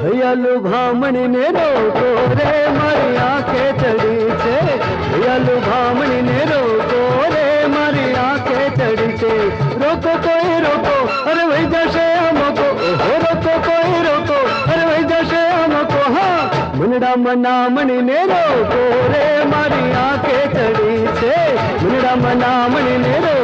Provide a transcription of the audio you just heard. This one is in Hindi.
भैया लुभामणी ने रो गो रे मारी आँखें चढ़ी छे। भैया लुभामणी ने रो गो रे मारी आँखें चढ़ी छे। रोको कोई रोको, अरे भाई जैसे हमको। रोको कोई रोको, अरे भाई जैसे हमको। हाँ मुनड़ा मनामणी ने रो गो रे मारी आँखें चढ़ी छे। मुनड़ा मनामणी ने रो